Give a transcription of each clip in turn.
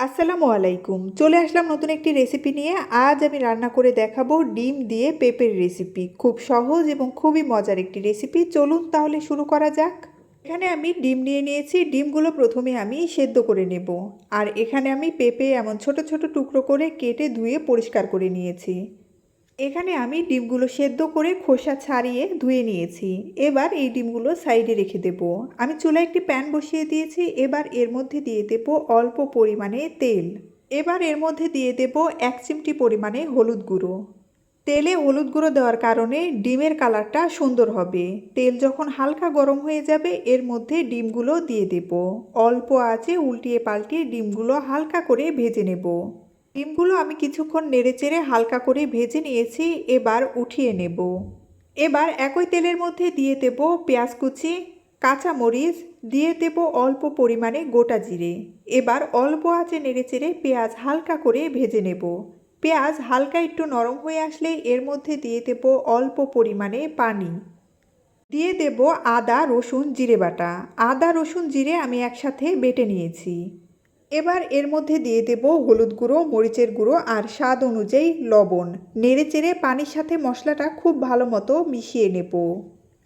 আসসালামু আলাইকুম। চলে আসলাম নতুন একটি রেসিপি নিয়ে। আজ আমি রান্না করে দেখাবো ডিম দিয়ে পেঁপের রেসিপি খুব সহজ এবং খুবই মজার একটি রেসিপি চলুন তাহলে শুরু করা যাক। এখানে আমি ডিম নিয়ে নিয়েছি। ডিমগুলো প্রথমে আমি সেদ্ধ করে নেব। আর এখানে আমি পেঁপে এমন ছোট ছোট টুকরো করে কেটে ধুয়ে পরিষ্কার করে নিয়েছি। এখানে আমি ডিমগুলো সেদ্ধ করে খোসা ছাড়িয়ে ধুয়ে নিয়েছি। এবার এই ডিমগুলো সাইডে রেখে দেব। আমি চুলায় একটি প্যান বসিয়ে দিয়েছি। এবার এর মধ্যে দিয়ে দেব অল্প পরিমাণে তেল। এবার এর মধ্যে দিয়ে দেব এক চিমটি পরিমাণে হলুদ গুঁড়ো। তেলে হলুদ গুঁড়ো দেওয়ার কারণে ডিমের কালারটা সুন্দর হবে। তেল যখন হালকা গরম হয়ে যাবে, এর মধ্যে ডিমগুলো দিয়ে দেব। অল্প আঁচে উল্টিয়ে পাল্টিয়ে ডিমগুলো হালকা করে ভেজে নেব। ডিমগুলো আমি কিছুক্ষণ নেড়েচেড়ে হালকা করে ভেজে নিয়েছি, এবার উঠিয়ে নেব। এবার একই তেলের মধ্যে দিয়ে দেব পেঁয়াজ কুচি, কাঁচামরিচ, দিয়ে দেব অল্প পরিমাণে গোটা জিরে। এবার অল্প আঁচে নেড়েচেড়ে পেঁয়াজ হালকা করে ভেজে নেব। পেঁয়াজ হালকা একটু নরম হয়ে আসলে এর মধ্যে দিয়ে দেব অল্প পরিমাণে পানি। দিয়ে দেব আদা, রসুন, জিরে বাটা। আদা, রসুন, জিরে আমি একসাথে বেটে নিয়েছি। এবার এর মধ্যে দিয়ে দেব হলুদ গুঁড়ো, মরিচের গুঁড়ো আর স্বাদ অনুযায়ী লবণ। নেড়ে চেড়ে পানির সাথে মশলাটা খুব ভালো মতো মিশিয়ে নেব।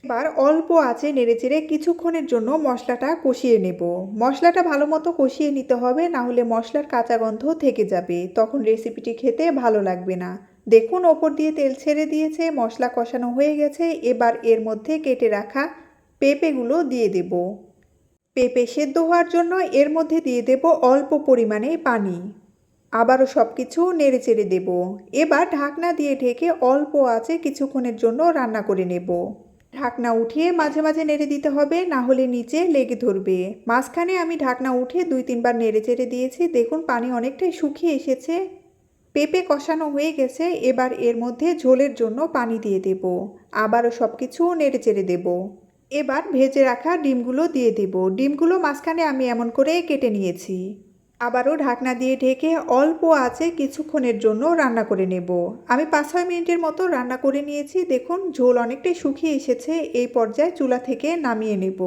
এবার অল্প আঁচে নেড়ে চেড়ে কিছুক্ষণের জন্য মশলাটা কষিয়ে নেব। মশলাটা ভালো মতো কষিয়ে নিতে হবে, না হলে মশলার কাঁচা গন্ধ থেকে যাবে। তখন রেসিপিটি খেতে ভালো লাগবে না। দেখুন, ওপর দিয়ে তেল ছেড়ে দিয়েছে, মশলা কষানো হয়ে গেছে। এবার এর মধ্যে কেটে রাখা পেঁপেগুলো দিয়ে দেবো। পেঁপে সেদ্ধ হওয়ার জন্য এর মধ্যে দিয়ে দেব অল্প পরিমাণে পানি। আবারও সব কিছু নেড়ে চেড়ে দেব। এবার ঢাকনা দিয়ে ঢেকে অল্প আছে কিছুক্ষণের জন্য রান্না করে নেব। ঢাকনা উঠিয়ে মাঝে মাঝে নেড়ে দিতে হবে, না হলে নিচে লেগে ধরবে। মাঝখানে আমি ঢাকনা উঠে দুই তিনবার নেড়ে চেড়ে দিয়েছি। দেখুন, পানি অনেকটাই শুকিয়ে এসেছে। পেঁপে কষানো হয়ে গেছে। এবার এর মধ্যে ঝোলের জন্য পানি দিয়ে দেব। আবারও সব কিছু নেড়ে চেড়ে দেবো। এবার ভেজে রাখা ডিমগুলো দিয়ে দেব। ডিমগুলো মাঝখানে আমি এমন করে কেটে নিয়েছি। আবারও ঢাকনা দিয়ে ঢেকে অল্প আছে কিছুক্ষণের জন্য রান্না করে নেব। আমি পাঁচ ছয় মিনিটের মতো রান্না করে নিয়েছি। দেখুন, ঝোল অনেকটাই শুকিয়ে এসেছে। এই পর্যায়ে চুলা থেকে নামিয়ে নেব।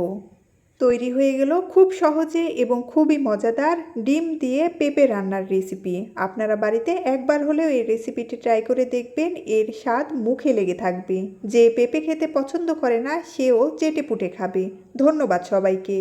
তৈরি হয়ে গেল খুব সহজে এবং খুবই মজাদার ডিম দিয়ে পেঁপে রান্নার রেসিপি আপনারা বাড়িতে একবার হলেও এই রেসিপিটি ট্রাই করে দেখবেন, এর স্বাদ মুখে লেগে থাকবে। যে পেঁপে খেতে পছন্দ করে না, সেও চেটে পুটে খাবে। ধন্যবাদ সবাইকে।